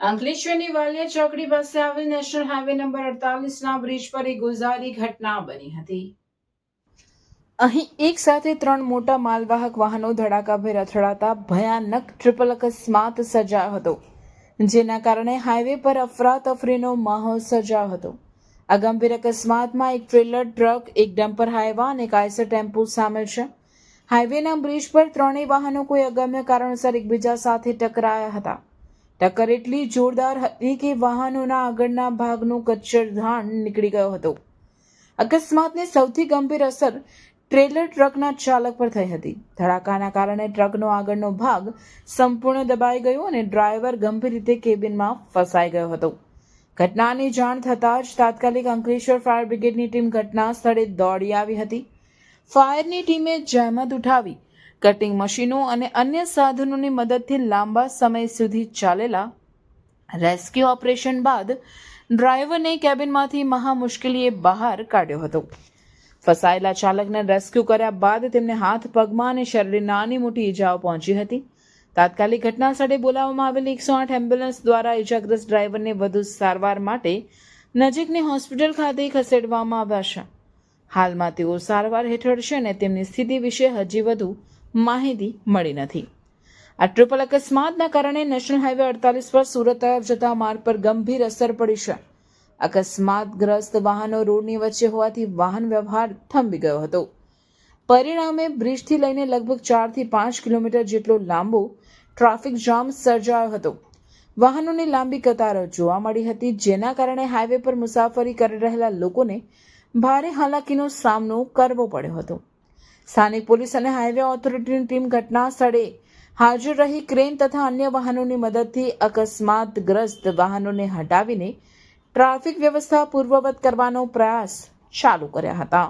અંકલેશ્વરની વાલિયા ચોકડી પાસે આવેલ નેશનલ હાઈવે નંબર અડતાલીસના બ્રિજ પર એક ગુજારી ઘટના બની હતી. અહીં એક સાથે ત્રણ મોટા માલવાહક વાહનો ધડાકાભેર અથડાતા ભયાનક ટ્રિપલ અકસ્માત સર્જાયો હતો, જેના કારણે હાઈવે પર અફરાતફરીનો માહોલ સર્જાયો હતો. આ ગંભીર અકસ્માતમાં એક ટ્રેલર ટ્રક, એક ડમ્પર હાઈવા અને કાયસર ટેમ્પો સામેલ છે. હાઈવેના બ્રિજ પર ત્રણેય વાહનો કોઈ અગમ્ય કારણસર એકબીજા સાથે ટકરાયા હતા. ટક્કર એટલી જોરદાર હતી કે વાહનોના આગળના ભાગનું કચ્છરધાણ નીકળી ગયો હતો. અકસ્માતની સૌથી ગંભીર અસર ટ્રેલર ટ્રકના ચાલક પર થઈ હતી. ધડાકાના કારણે ટ્રકનો આગળનો ભાગ સંપૂર્ણ દબાઈ ગયો અને ડ્રાઈવર ગંભીર રીતે કેબિનમાં ફસાઈ ગયો હતો. ઘટનાની જાણ થતાં જ તાત્કાલિક અંકલેશ્વર ફાયર બ્રિગેડની ટીમ ઘટના સ્થળે દોડી આવી હતી. ફાયરની ટીમે જહેમત ઉઠાવી કટિંગ મશીનો અને અન્ય સાધનોની મદદથી લાંબા સમય સુધી ચાલેલા રેસ્ક્યુ ઓપરેશન બાદ ડ્રાઈવરને કેબિનમાંથી મહા મુશ્કેલીએ બહાર કાઢ્યો હતો. ફસાયેલા ચાલકને રેસ્ક્યુ કર્યા બાદ તેમને હાથ પગમાં અને શરીરે નાની મોટી ઈજાઓ પહોંચી હતી. તાત્કાલિક ઘટના સ્થળે બોલાવવામાં આવેલી એકસો આઠ એમ્બ્યુલન્સ દ્વારા ઈજાગ્રસ્ત ડ્રાઈવરને વધુ સારવાર માટે નજીકની હોસ્પિટલ ખાતે ખસેડવામાં આવ્યા છે. હાલમાં તેઓ સારવાર હેઠળ છે અને તેમની સ્થિતિ વિશે હજી વધુ માહિતી મળી નથી. આ ટ્રિપલ અકસ્માતના કારણે નેશનલ હાઈવે અડતાલીસ પર સુરત તરફ જતા માર્ગ પર ગંભીર અસર પડી છે. અકસ્માતગ્રસ્ત વાહનો રોડની વચ્ચે હોવાથી વાહન વ્યવહાર થંભી ગયો હતો. પરિણામે બ્રિજથી લઈને લગભગ ચારથી પાંચ કિલોમીટર જેટલો લાંબો ટ્રાફિક જામ સર્જાયો હતો. વાહનોની લાંબી કતારો જોવા મળી હતી, જેના કારણે હાઈવે પર મુસાફરી કરી રહેલા લોકોને ભારે હાલાકીનો સામનો કરવો પડ્યો હતો. સ્થાનિક પોલીસ અને હાઈવે ઓથોરિટીની ટીમ ઘટના સ્થળે હાજર રહી ક્રેન તથા અન્ય વાહનોની મદદથી અકસ્માતગ્રસ્ત વાહનોને હટાવીને ટ્રાફિક વ્યવસ્થા પૂર્વવત કરવાનો પ્રયાસ ચાલુ કર્યા હતા.